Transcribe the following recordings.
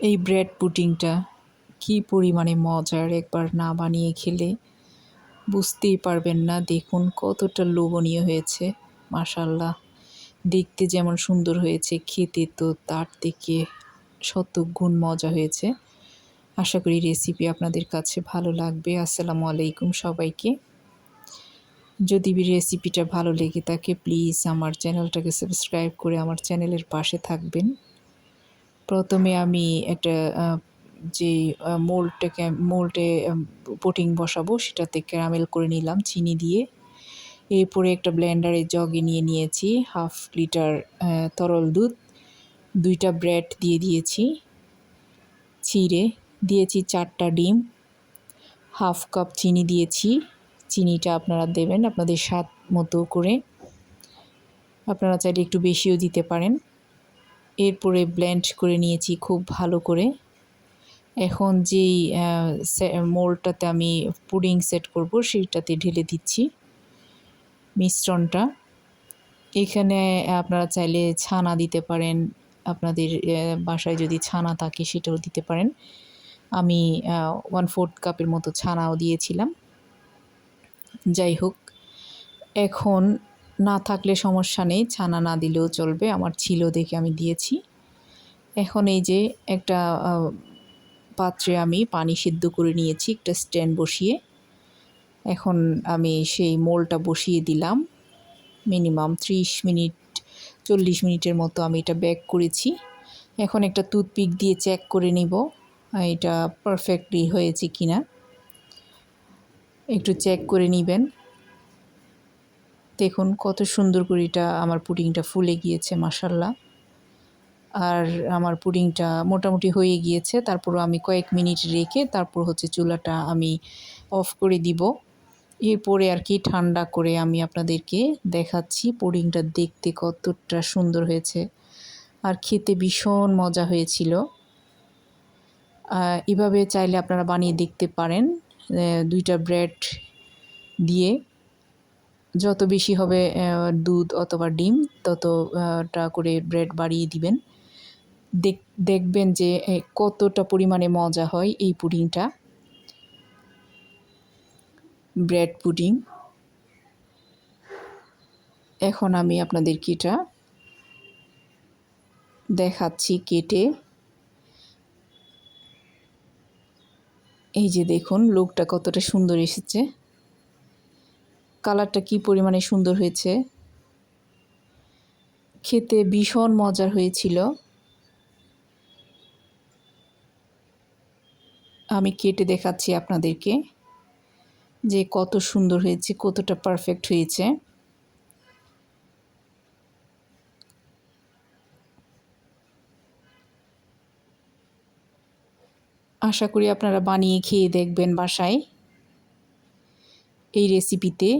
এই ব্রেড পুটিংটা কী পরিমাণে মজার একবার না বানিয়ে খেলে? বুঝতেই পারবেন না, দেখুন কতটা লোভনীয় হয়েছে মাশাল্লাহ দেখতে যেমন সুন্দর হয়েছে, খেতে তো তার থেকে শত গুণ মজা হয়েছে। আশা করি রেসিপি আপনাদের কাছে ভালো লাগবে। আসসালামু আলাইকুম সবাইকে। যদি রেসিপিটা ভালো লেগে থাকে প্লিজ আমার চ্যানেলটাকে সাবস্ক্রাইব করে আমার চ্যানেলের পাশে থাকবেন। প্রথমে আমি একটা যে মোল্ডটাকে, মোল্ডে পুটিং বসাবো, সেটাতে ক্যারামেল করে নিলাম চিনি দিয়ে। এরপরে একটা ব্লেন্ডারে জগে নিয়ে নিয়েছি, হাফ লিটার তরল দুধ, দুইটা ব্রেড দিয়ে দিয়েছি চিড়ে, দিয়েছি চারটা ডিম, হাফ কাপ চিনি দিয়েছি। চিনিটা আপনারা দেবেন আপনাদের স্বাদ মতো করে। আপনারা চাইলে একটু বেশিও দিতে পারেন। এরপরে ব্লেন্ড করে নিয়েছি খুব ভালো করে। এখন যেই মোলটাতে আমি পুডিং সেট করব সেইটাতে ঢেলে দিচ্ছি মিশ্রণটা। এখানে আপনারা চাইলে ছানা দিতে পারেন, আপনাদের বাসায় যদি ছানা থাকে সেটাও দিতে পারেন। আমি ওয়ান ফোর্থ কাপের মতো ছানাও দিয়েছিলাম। যাই হোক, এখন না থাকলে সমস্যা নেই, ছানা না দিলেও চলবে, আমার ছিল দেখে আমি দিয়েছি। এখন এই যে একটা পাত্রে আমি পানি সিদ্ধ করে নিয়েছি, একটা স্ট্যান্ড বসিয়ে। এখন আমি সেই মোলটা বসিয়ে দিলাম। মিনিমাম ত্রিশ মিনিট, চল্লিশ মিনিটের মতো আমি এটা ব্যাক করেছি। এখন একটা টুথপিক দিয়ে চেক করে নিব, এটা পারফেক্টলি হয়েছে কি না একটু চেক করে নেবেন। দেখুন কত সুন্দর করে এটা আমার পুডিংটা ফুলে গিয়েছে মাসাল্লাহ আর আমার পুডিংটা মোটামুটি হয়ে গিয়েছে তারপরও আমি কয়েক মিনিট রেখে তারপর হচ্ছে চুলাটা আমি অফ করে দিব। এরপরে আর কি ঠান্ডা করে আমি আপনাদেরকে দেখাচ্ছি পুডিংটা দেখতে কতটা সুন্দর হয়েছে। আর খেতে ভীষণ মজা হয়েছিল। এভাবে চাইলে আপনারা বানিয়ে দেখতে পারেন দুইটা ব্রেড দিয়ে। যত বেশি হবে দুধ অথবা ডিম ততটা করে ব্রেড বাড়িয়ে দিবেন। দেখবেন যে কতটা পরিমাণে মজা হয় এই পুডিংটা। ব্রেড পুডিং এখন আমি আপনাদেরকে এটা দেখাচ্ছি কেটে। এই যে দেখুন, লোকটা কতটা সুন্দর এসেছে। কালারটা কি পরিমাণে সুন্দর হয়েছে? খেতে ভীষণ মজার হয়েছিল। আমি কেটে দেখাচ্ছি আপনাদেরকে যে কত সুন্দর হয়েছে, কতটা পারফেক্ট হয়েছে। আশা করি আপনারা বানিয়ে খেয়ে দেখবেন বাসায়। এই রেসিপিতে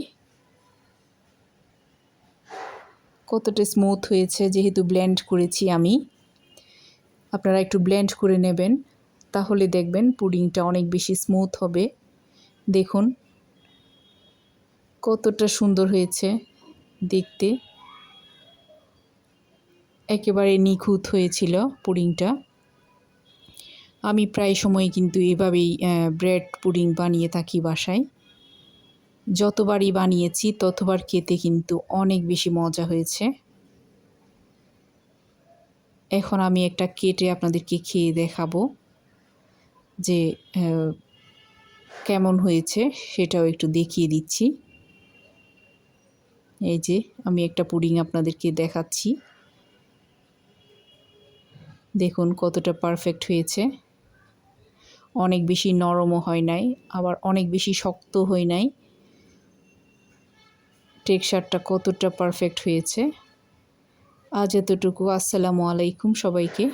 কতটা স্মুথ হয়েছে, যেহেতু ব্লেন্ড করেছি আমি। আপনারা একটু ব্লেন্ড করে নেবেন, তাহলে দেখবেন পুডিংটা অনেক বেশি স্মুথ হবে। দেখুন, কতটা সুন্দর হয়েছে দেখতে। একেবারে নিখুঁত হয়েছিল পুডিংটা। আমি প্রায় সময় কিন্তু এভাবেই ব্রেড পুডিং বানিয়ে থাকি বাসায়। যতবারই বানিয়েছি, ততবার খেতে কিন্তু অনেক বেশি মজা হয়েছে। এখন আমি একটা কেটে আপনাদেরকে খেয়ে দেখাবো যে কেমন হয়েছে, সেটাও একটু দেখিয়ে দিচ্ছি। এই যে, আমি একটা পুডিং আপনাদেরকে দেখাচ্ছি। দেখুন কতটা পারফেক্ট হয়েছে। অনেক বেশি নরমও হয় নাই, আবার অনেক বেশি শক্ত হয় নাই। টেক্সচারটা কতটা পারফেক্ট হয়েছে। আজ এতটুকু। আসসালামু আলাইকুম সবাইকে।